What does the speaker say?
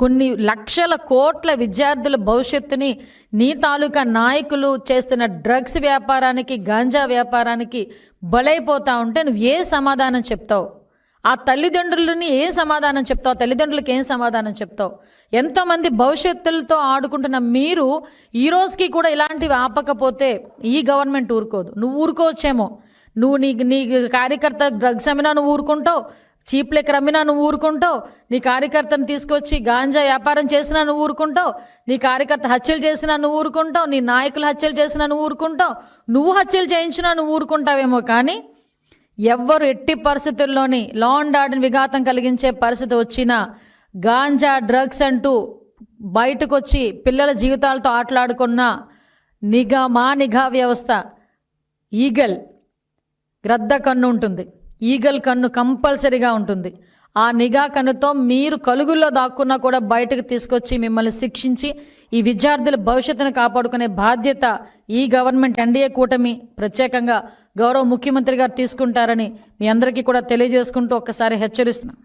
కొన్ని లక్షల కోట్ల విద్యార్థుల భవిష్యత్తుని నీ తాలూకా నాయకులు చేస్తున్న డ్రగ్స్ వ్యాపారానికి గాంజా వ్యాపారానికి బలైపోతా ఉంటే నువ్వు ఏ సమాధానం చెప్తావు? ఆ తల్లిదండ్రులని ఏం సమాధానం చెప్తావు? తల్లిదండ్రులకి ఏం సమాధానం చెప్తావు? ఎంతోమంది భవిష్యత్తులతో ఆడుకుంటున్న మీరు ఈ రోజుకి కూడా ఇలాంటివి ఆపకపోతే ఈ గవర్నమెంట్ ఊరుకోదు. నువ్వు ఊరుకోవచ్చేమో. నువ్వు నీ నీ కార్యకర్త డ్రగ్స్ అమ్మినా నువ్వు ఊరుకుంటావు. చీప్ లెక్కర్ అమ్మినా నువ్వు ఊరుకుంటావు. నీ కార్యకర్తను తీసుకొచ్చి గాంజా వ్యాపారం చేసినా నువ్వు ఊరుకుంటావు. నీ కార్యకర్త హత్యలు చేసినా నువ్వు ఊరుకుంటావు. నీ నాయకులు హత్యలు చేసినా నువ్వు ఊరుకుంటావు. నువ్వు హత్యలు చేయించినా నువ్వు ఊరుకుంటావేమో కానీ ఎవ్వరు ఎట్టి పరిస్థితుల్లోని లా అండ్ ఆర్డర్ విఘాతం కలిగించే పరిస్థితి వచ్చినా గాంజా డ్రగ్స్ అంటూ బయటకు వచ్చి పిల్లల జీవితాలతో ఆటలాడుకున్న నిఘా మా నిఘా వ్యవస్థ ఈగల్ గ్రద్ద కన్ను ఉంటుంది. ఈగల్ కన్ను కంపల్సరీగా ఉంటుంది. ఆ నిఘా కన్నుతో మీరు కలుగుల్లో దాక్కున్నా కూడా బయటకు తీసుకొచ్చి మిమ్మల్ని శిక్షించి ఈ విద్యార్థుల భవిష్యత్తును కాపాడుకునే బాధ్యత ఈ గవర్నమెంట్ ఎన్డీఏ కూటమి ప్రత్యేకంగా గౌరవ ముఖ్యమంత్రి గారు తీసుకుంటారని మీ అందరికీ కూడా తెలియజేసుకుంటూ ఒక్కసారి హెచ్చరిస్తున్నాం.